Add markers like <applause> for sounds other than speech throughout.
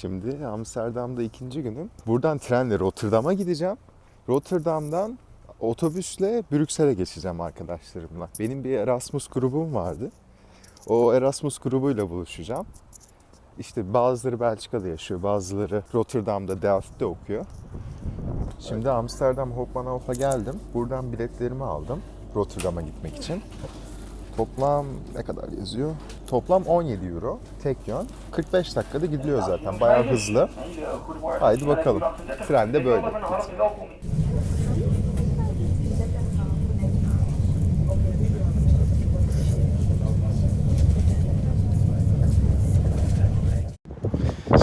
Şimdi Amsterdam'da ikinci günüm. Buradan trenle Rotterdam'a gideceğim. Rotterdam'dan otobüsle Brüksel'e geçeceğim arkadaşlarımla. Benim bir Erasmus grubum vardı. O Erasmus grubuyla buluşacağım. İşte bazıları Belçika'da yaşıyor, bazıları Rotterdam'da, Delft'te okuyor. Şimdi Amsterdam Hopmanhof'a geldim. Buradan biletlerimi aldım Rotterdam'a gitmek için. Toplam ne kadar yazıyor? Toplam 17 euro tek yön. 45 dakikada gidiyor zaten. Bayağı hızlı. Haydi bakalım. Tren de böyle.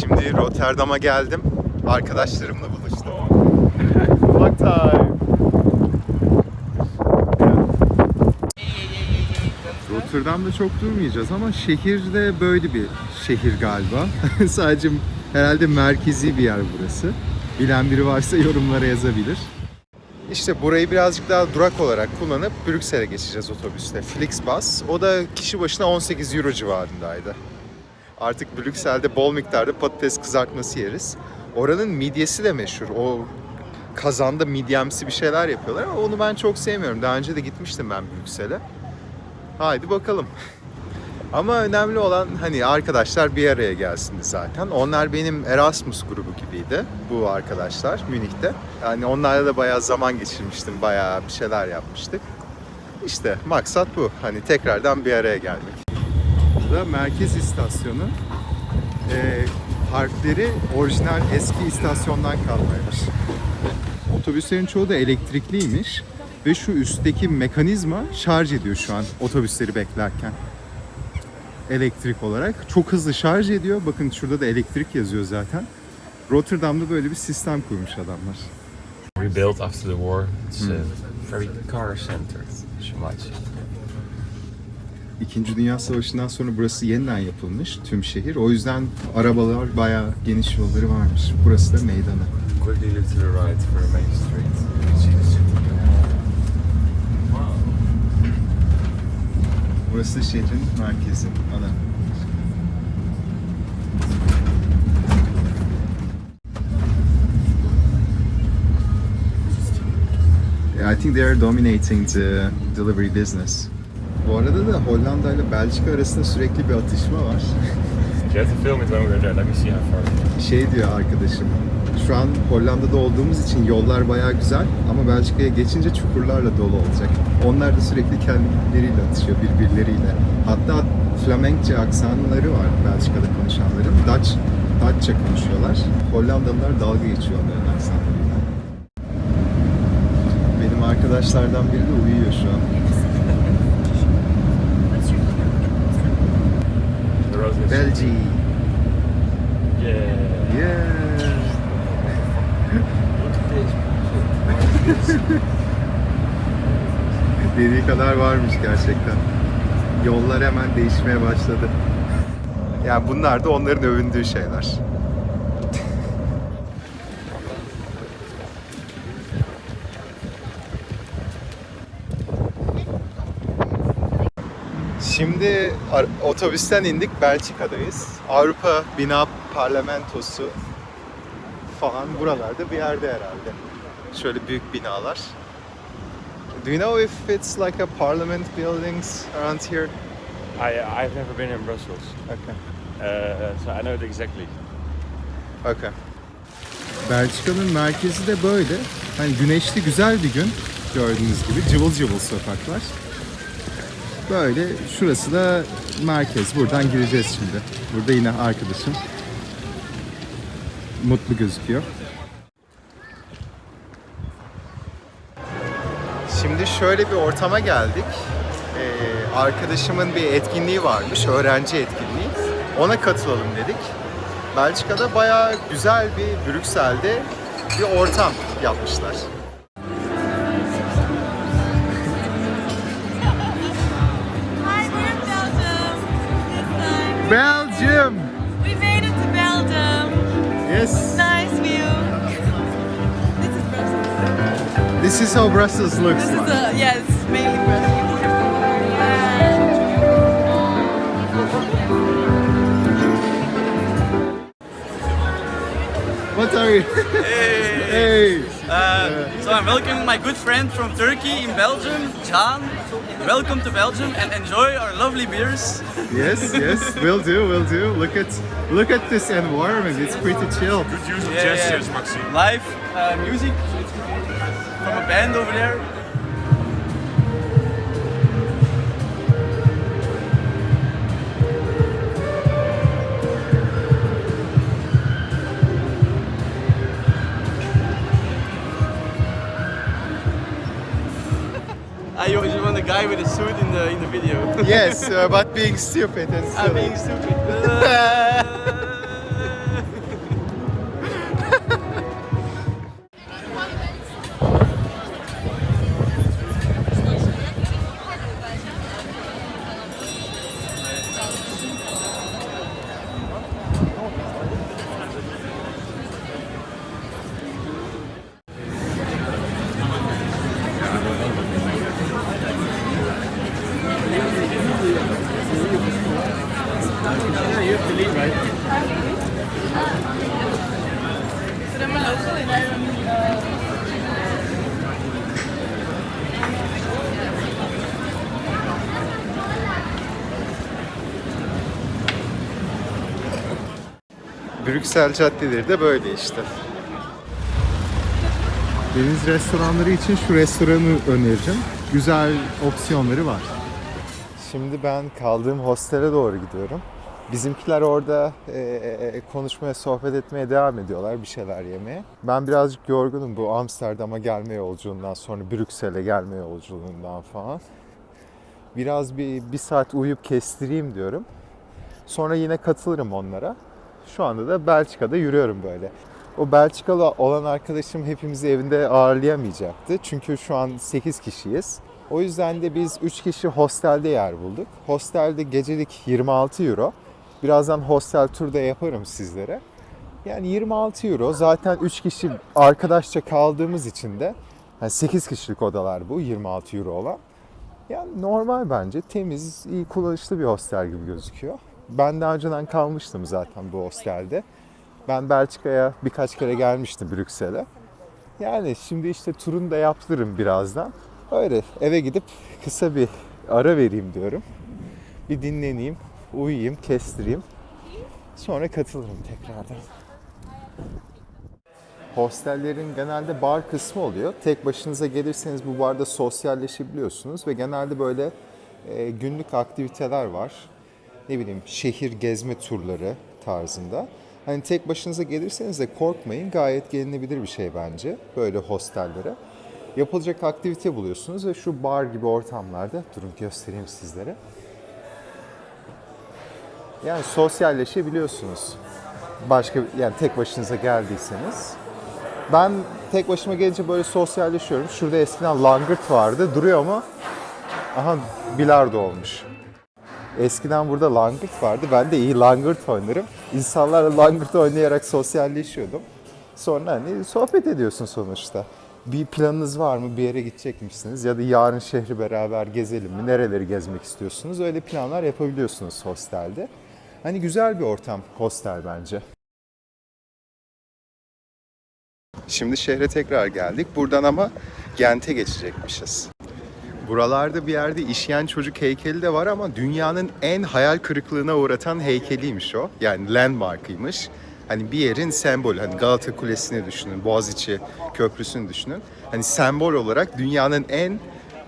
Şimdi Rotterdam'a geldim. Arkadaşlarımla buluştum. <laughs> Vlog time. Rotterdam'da çok durmayacağız ama şehirde böyle bir şehir galiba. <laughs> Sadece herhalde merkezi bir yer burası. Bilen biri varsa yorumlara yazabilir. İşte burayı birazcık daha durak olarak kullanıp Brüksel'e geçeceğiz otobüste. Flixbus. O da kişi başına 18 euro civarındaydı. Artık Brüksel'de bol miktarda patates kızartması yeriz. Oranın midyesi de meşhur. O kazanda midyemsi bir şeyler yapıyorlar ama onu ben çok sevmiyorum. Daha önce de gitmiştim ben Brüksel'e. Haydi bakalım. Ama önemli olan hani arkadaşlar bir araya gelsindi zaten. Onlar benim Erasmus grubu gibiydi bu arkadaşlar Münih'te. Yani onlarla da bayağı zaman geçirmiştim. Bayağı bir şeyler yapmıştık. İşte maksat bu. Hani tekrardan bir araya gelmek. Da merkez istasyonu. Ee, harfleri orijinal eski istasyondan kalmaymış. Otobüslerin çoğu da elektrikliymiş. Ve şu üstteki mekanizma şarj ediyor şu an otobüsleri beklerken. Elektrik olarak. Çok hızlı şarj ediyor. Bakın şurada da elektrik yazıyor zaten. Rotterdam'da böyle bir sistem kurmuş adamlar. rebuilt after the war. It's uh, very car. Schmatz. İkinci Dünya Savaşı'ndan sonra burası yeniden yapılmış tüm şehir. O yüzden arabalar bayağı geniş yolları varmış. Burası da meydanı. Quickly to the right for main street. You can see the city. Burası şehrin merkezi, ana. Yeah, I think they are dominating the delivery business. Bu arada da Hollanda ile Belçika arasında sürekli bir atışma var. You have to film it when we're there. Let me see how far. Şey diyor arkadaşım, şu an Hollanda'da olduğumuz için yollar bayağı güzel ama Belçika'ya geçince çukurlarla dolu olacak. Onlar da sürekli kendileriyle atışıyor, birbirleriyle. Hatta Flamenkçe aksanları var Belçika'da konuşanların. Dutch, Dutchça konuşuyorlar. Hollandalılar dalga geçiyor onların aksanlarıyla. Benim arkadaşlardan biri de uyuyor şu an. The road is. Belgi. Yeah. Yeah. Look at this. <laughs> Dediği kadar varmış gerçekten. Yollar hemen değişmeye başladı. Yani bunlar da onların övündüğü şeyler. Şimdi otobüsten indik Belçika'dayız. Avrupa Bina Parlamentosu falan buralarda bir yerde herhalde. Şöyle büyük binalar. Do you know if it's like a parliament buildings around here? I I've never been in Brussels, Okay. uh, so I know it exactly. Okay. Belçika'nın merkezi de böyle. Hani güneşli güzel bir gün gördüğünüz gibi cıvıl cıvıl sokaklar. Böyle şurası da merkez. Buradan gireceğiz şimdi. Burada yine arkadaşım. Mutlu gözüküyor. Şimdi şöyle bir ortama geldik. Ee, arkadaşımın bir etkinliği varmış, öğrenci etkinliği. Ona katılalım dedik. Belçika'da bayağı güzel bir Brüksel'de bir ortam yapmışlar. This is how Brussels looks This is like. a yes, mainly Brussels. What are you? Hey. hey. Uh, so I'm welcoming my good friend from Turkey in Belgium, Jan. Welcome to Belgium and enjoy our lovely beers. Yes, yes, will do, will do. Look at look at this environment. It's pretty chill. Good use of Yeah, gestures, yeah. Maxime. Live uh, music from a band over there. <laughs> Ah, you, you want the guy with the suit in the in the video? Yes, uh, but being stupid and <laughs> I'm being stupid. <laughs> Brüksel caddeleri de böyle işte. Deniz restoranları için şu restoranı önereceğim. Güzel opsiyonları var. Şimdi ben kaldığım hostele doğru gidiyorum. Bizimkiler orada eee, konuşmaya, sohbet etmeye devam ediyorlar, bir şeyler yemeye. Ben birazcık yorgunum bu Amsterdam'a gelme yolculuğundan sonra, Brüksel'e gelme yolculuğundan falan. Biraz bir, bir saat uyuyup kestireyim diyorum. Sonra yine katılırım onlara. Şu anda da Belçika'da yürüyorum böyle. O Belçikalı olan arkadaşım hepimizi evinde ağırlayamayacaktı. Çünkü şu an 8 kişiyiz. O yüzden de biz 3 kişi hostelde yer bulduk. Hostelde gecelik 26 euro. Birazdan hostel turda yaparım sizlere. Yani 26 euro. Zaten 3 kişi arkadaşça kaldığımız için de yani 8 kişilik odalar bu 26 euro olan. Yani normal bence. Temiz, iyi kullanışlı bir hostel gibi gözüküyor. Ben daha önceden kalmıştım zaten bu hostelde. Ben Belçika'ya birkaç kere gelmiştim Brüksel'e. Yani şimdi işte turunu da yaptırırım birazdan. Öyle eve gidip kısa bir ara vereyim diyorum. Bir dinleneyim, uyuyayım, kestireyim. Sonra katılırım tekrardan. Hostellerin genelde bar kısmı oluyor. Tek başınıza gelirseniz bu barda sosyalleşebiliyorsunuz ve genelde böyle e, günlük aktiviteler var. Ne bileyim şehir gezme turları tarzında. Hani tek başınıza gelirseniz de korkmayın. Gayet gelinebilir bir şey bence böyle hostellere. Yapılacak aktivite buluyorsunuz ve şu bar gibi ortamlarda durun göstereyim sizlere. Yani sosyalleşebiliyorsunuz. Başka yani tek başınıza geldiyseniz. Ben tek başıma gelince böyle sosyalleşiyorum. Şurada eskiden langırt vardı. Duruyor ama aha bilardo olmuş. Eskiden burada langırt vardı. Ben de iyi langırt oynarım. İnsanlarla langırt oynayarak sosyalleşiyordum. Sonra hani sohbet ediyorsun sonuçta. Bir planınız var mı? Bir yere gidecek misiniz? Ya da yarın şehri beraber gezelim mi? Nereleri gezmek istiyorsunuz? Öyle planlar yapabiliyorsunuz hostelde. Hani güzel bir ortam hostel bence. Şimdi şehre tekrar geldik. Buradan ama Gent'e geçecekmişiz. Buralarda bir yerde işeyen çocuk heykeli de var ama dünyanın en hayal kırıklığına uğratan heykeliymiş o. Yani landmarkıymış. Hani bir yerin sembolü. Hani Galata Kulesi'ni düşünün, Boğaziçi Köprüsü'nü düşünün. Hani sembol olarak dünyanın en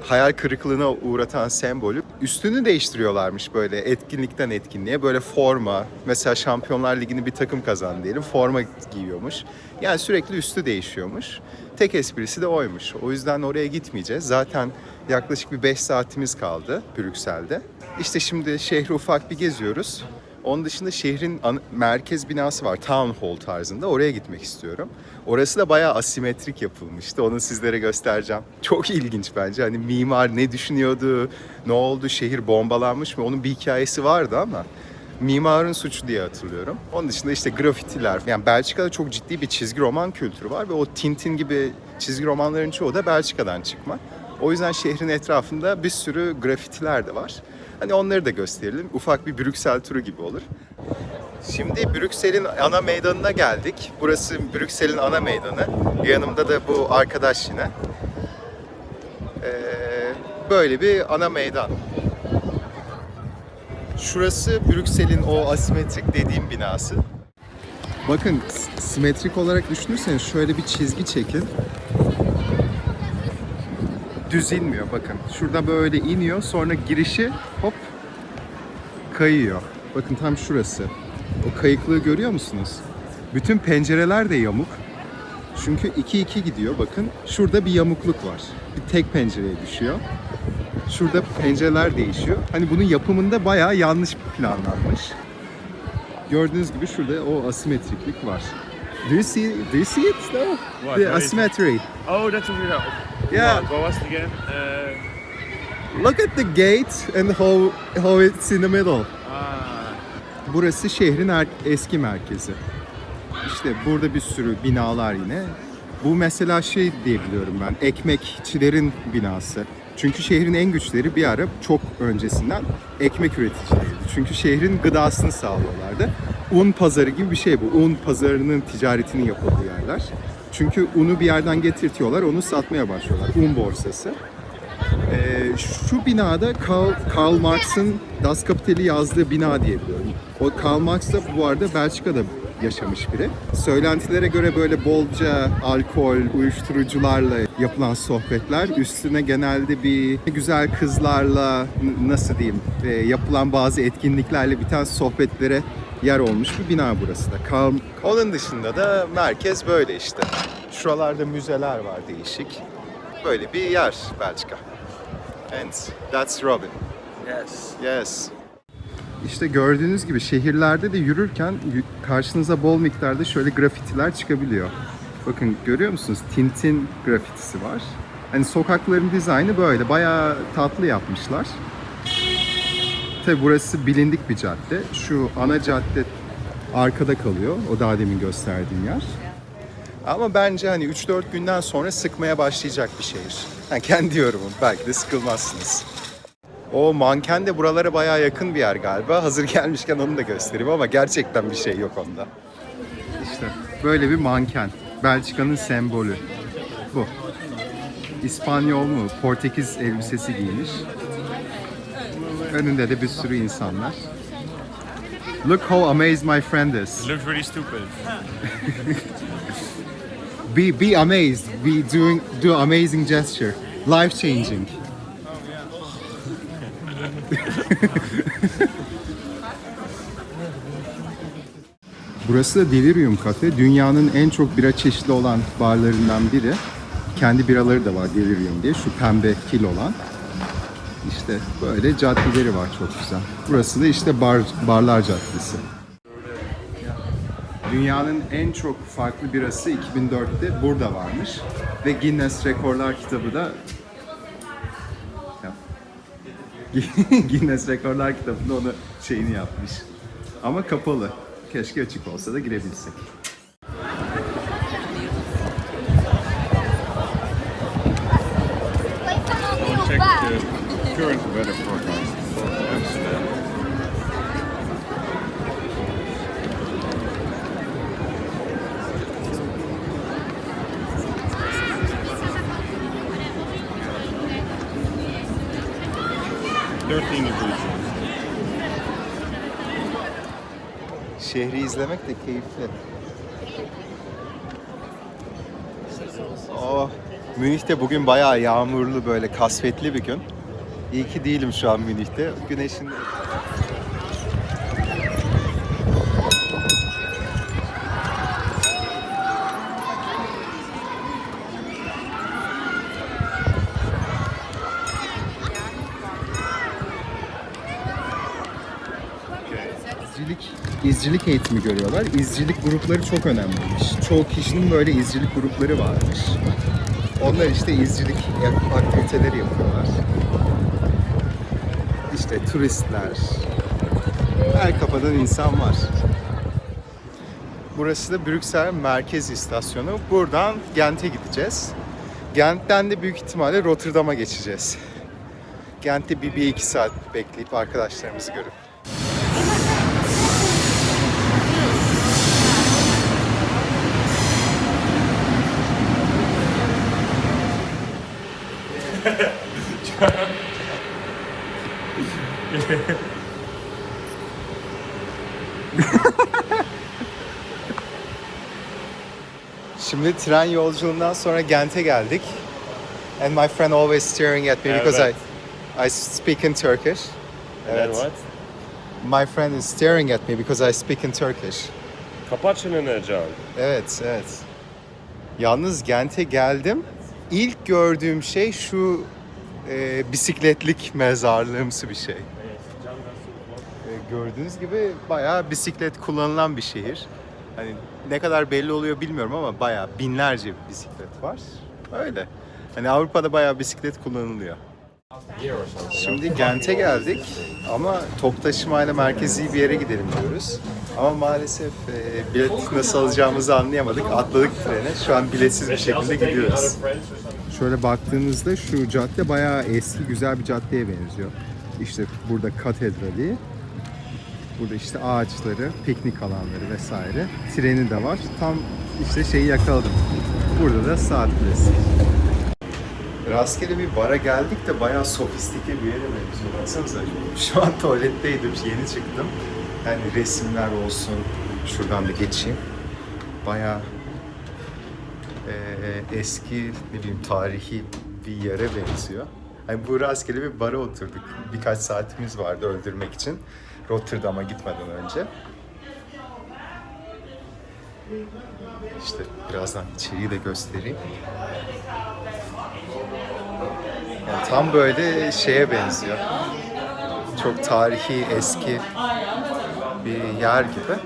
hayal kırıklığına uğratan sembolü. Üstünü değiştiriyorlarmış böyle etkinlikten etkinliğe. Böyle forma, mesela Şampiyonlar Ligi'ni bir takım kazandı diyelim. Forma giyiyormuş. Yani sürekli üstü değişiyormuş. Tek esprisi de oymuş. O yüzden oraya gitmeyeceğiz. Zaten yaklaşık bir 5 saatimiz kaldı Brüksel'de. İşte şimdi şehri ufak bir geziyoruz. Onun dışında şehrin merkez binası var. Town Hall tarzında. Oraya gitmek istiyorum. Orası da bayağı asimetrik yapılmıştı. Onu sizlere göstereceğim. Çok ilginç bence. Hani mimar ne düşünüyordu, ne oldu, şehir bombalanmış mı? Onun bir hikayesi vardı ama mimarın suçu diye hatırlıyorum. Onun dışında işte grafitiler. Yani Belçika'da çok ciddi bir çizgi roman kültürü var ve o Tintin gibi çizgi romanların çoğu da Belçika'dan çıkma. O yüzden şehrin etrafında bir sürü grafitiler de var. Hani onları da gösterelim. Ufak bir Brüksel turu gibi olur. Şimdi Brüksel'in ana meydanına geldik. Burası Brüksel'in ana meydanı. Yanımda da bu arkadaş yine. Ee, böyle bir ana meydan. Şurası Brüksel'in o asimetrik dediğim binası. Bakın simetrik olarak düşünürseniz şöyle bir çizgi çekin. Düz inmiyor bakın. Şurada böyle iniyor sonra girişi hop kayıyor. Bakın tam şurası. O kayıklığı görüyor musunuz? Bütün pencereler de yamuk. Çünkü 2-2 gidiyor bakın. Şurada bir yamukluk var. Bir tek pencereye düşüyor. Şurada pencereler değişiyor. Hani bunun yapımında bayağı yanlış planlanmış. Gördüğünüz gibi şurada o asimetriklik var. Do you see, do you see it? No. What? The asymmetry. Oh, that's over there. Yeah. What, was it again? Uh, Look at the gate and how, how it's in the middle. ah, Burası şehrin er- eski merkezi. İşte burada bir sürü binalar yine. Bu mesela şey diye biliyorum ben, ekmekçilerin binası. Çünkü şehrin en güçleri bir ara çok öncesinden ekmek üreticileriydi. Çünkü şehrin gıdasını sağlıyorlardı. Un pazarı gibi bir şey bu. Un pazarının ticaretinin yapıldığı yerler. Çünkü unu bir yerden getirtiyorlar, onu satmaya başlıyorlar. Un borsası. Ee, şu binada Karl, Karl Marx'ın Das Kapital'i yazdığı bina diye biliyorum. O Karl Marx da bu arada Belçika'da yaşamış biri. Söylentilere göre böyle bolca alkol, uyuşturucularla yapılan sohbetler üstüne genelde bir güzel kızlarla nasıl diyeyim e, yapılan bazı etkinliklerle biten sohbetlere yer olmuş bir bina burası da. Karl... Onun dışında da merkez böyle işte. Şuralarda müzeler var değişik. Böyle bir yer Belçika. And that's Robin. Yes. Yes. İşte gördüğünüz gibi şehirlerde de yürürken karşınıza bol miktarda şöyle grafitiler çıkabiliyor. Bakın görüyor musunuz? Tintin grafitisi var. Hani sokakların dizaynı böyle. Bayağı tatlı yapmışlar. Tabi burası bilindik bir cadde. Şu ana cadde arkada kalıyor. O daha demin gösterdiğim yer. Ama bence hani 3-4 günden sonra sıkmaya başlayacak bir şehir. Yani kendi yorumum. Belki de sıkılmazsınız. O manken de buralara bayağı yakın bir yer galiba. Hazır gelmişken onu da göstereyim ama gerçekten bir şey yok onda. İşte böyle bir manken. Belçika'nın sembolü. Bu. İspanyol mu? Portekiz elbisesi giymiş. Önünde de bir sürü insanlar. Look how amazed my friend is. it looks really stupid. <laughs> Be be amazed. Be doing do amazing gesture. Life changing. <laughs> Burası da Delirium Cafe. Dünyanın en çok bira çeşitli olan barlarından biri. Kendi biraları da var Delirium diye. Şu pembe kil olan. İşte böyle caddeleri var çok güzel. Burası da işte bar, Barlar Caddesi. Dünyanın en çok farklı birası 2004'te burada varmış. Ve Guinness Rekorlar kitabı da. <laughs> Guinness Rekorlar kitabında onu şeyini yapmış. Ama kapalı. Keşke açık olsa da girebilsek. Weather forecast for Amsterdam. Thirteen degrees. Şehri izlemek de keyifli. Oh, Münih'te bugün bayağı yağmurlu böyle kasvetli bir gün. İyi ki değilim şu an Münih'te. Güneşin İzcilik, eğitimi görüyorlar. İzcilik grupları çok önemliymiş. Çoğu kişinin böyle izcilik grupları varmış. Onlar işte izcilik aktiviteleri yapıyorlar. İşte turistler, her kafadan insan var. Burası da Brüksel Merkez İstasyonu. Buradan Gent'e gideceğiz. Gent'ten de büyük ihtimalle Rotterdam'a geçeceğiz. Gent'te bir, bir iki saat bekleyip arkadaşlarımızı görüp Şimdi tren yolculuğundan sonra Gent'e geldik. And my friend always staring at me because I I speak in Turkish. Evet. what? My friend is staring at me because I speak in Turkish. Kapat çeneni Can. Evet, evet. Yalnız Gent'e geldim. İlk gördüğüm şey şu e, bisikletlik mezarlığımsı bir şey. E, gördüğünüz gibi bayağı bisiklet kullanılan bir şehir. Hani ne kadar belli oluyor bilmiyorum ama bayağı binlerce bisiklet var. Öyle. Hani Avrupa'da bayağı bisiklet kullanılıyor. Şimdi Gent'e geldik ama top taşımayla merkezi bir yere gidelim diyoruz. Ama maalesef e, bilet nasıl alacağımızı anlayamadık. Atladık trene. Şu an biletsiz bir şekilde gidiyoruz. Şöyle baktığınızda şu cadde bayağı eski güzel bir caddeye benziyor. İşte burada katedrali, burada işte ağaçları, piknik alanları vesaire. Treni de var. Tam işte şeyi yakaladım. Burada da saat kulesi. Rastgele bir bara geldik de bayağı sofistike bir yere benziyor. Baksanıza. Şu an tuvaletteydim, yeni çıktım. Yani resimler olsun. Şuradan da geçeyim. Bayağı eee, eski, ne bileyim tarihi bir yere benziyor. Hani bu rastgele bir bara oturduk. Birkaç saatimiz vardı öldürmek için. Rotterdam'a gitmeden önce. İşte birazdan içeriği de göstereyim. Yani tam böyle şeye benziyor. Çok tarihi, eski bir yer gibi.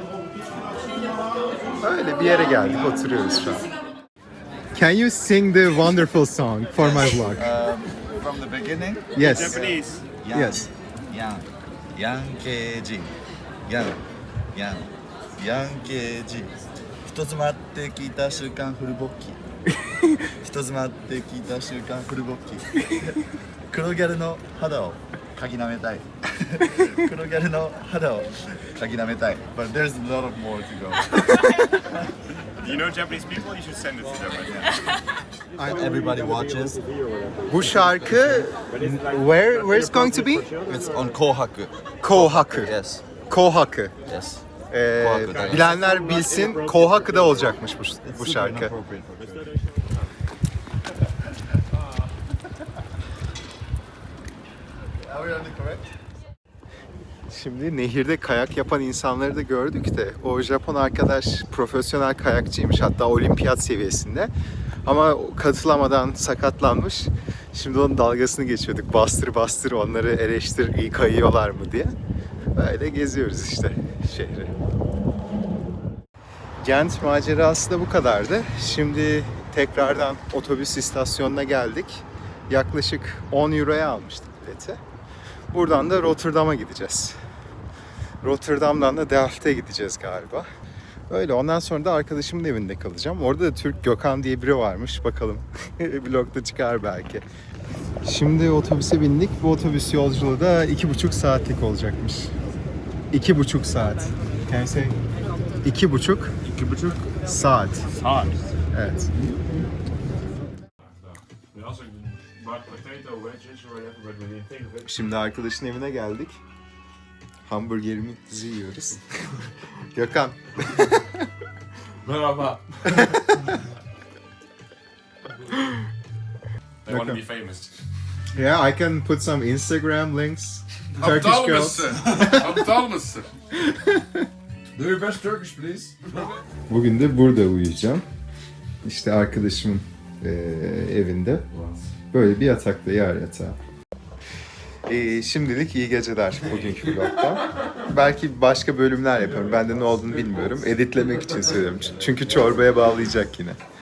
Öyle bir yere geldik, oturuyoruz şu an. Can you sing the wonderful song for my vlog? From the beginning? Yes. Japanese. Yan, Yes. Yan. Yankeeji. Yan. Yan. Yankeeji. 一つ待って聞いた瞬間フル勃起一つ待って聞いた瞬間フル勃起黒ギャルの肌をかぎなめたい黒ギャルの肌をかぎなめたい But there's a lot of more to go Do you know Japanese people? You should send it to them right now. Everybody watches Bu şarkı where where is going to be? It's on Kohaku Kohaku. Yes Kohaku. Yes Ee, Kohaku'da. bilenler bilsin Kohaku'da olacakmış bu, bu şarkı. Şimdi nehirde kayak yapan insanları da gördük de o Japon arkadaş profesyonel kayakçıymış hatta olimpiyat seviyesinde. Ama katılamadan sakatlanmış. Şimdi onun dalgasını geçiyorduk. Bastır bastır onları eleştir iyi kayıyorlar mı diye. Böyle geziyoruz işte şehri. Gent macerası da bu kadardı. Şimdi tekrardan otobüs istasyonuna geldik. Yaklaşık 10 euroya almıştık bileti. Buradan da Rotterdam'a gideceğiz. Rotterdam'dan da Delft'e gideceğiz galiba. Öyle ondan sonra da arkadaşımın evinde kalacağım. Orada da Türk Gökhan diye biri varmış. Bakalım <laughs> vlogda çıkar belki. Şimdi otobüse bindik. Bu otobüs yolculuğu da iki buçuk saatlik olacakmış. İki buçuk saat. Can you say? İki buçuk İki buçuk saat. saat. Evet. Şimdi arkadaşın evine geldik. Hamburgerimizi yiyoruz. <laughs> Gökhan. Merhaba. they want to be famous. Yeah, I can put some Instagram links. Turkish girls. Aptal mısın? Do your best Turkish please. Bugün de burada uyuyacağım. İşte arkadaşımın eee, evinde. Böyle bir yatakta yer yatağı. Ee, şimdilik iyi geceler <laughs> bugünkü vlogda. Belki başka bölümler yaparım. Ben de ne olduğunu bilmiyorum. Editlemek için söylüyorum. Çünkü çorbaya bağlayacak yine.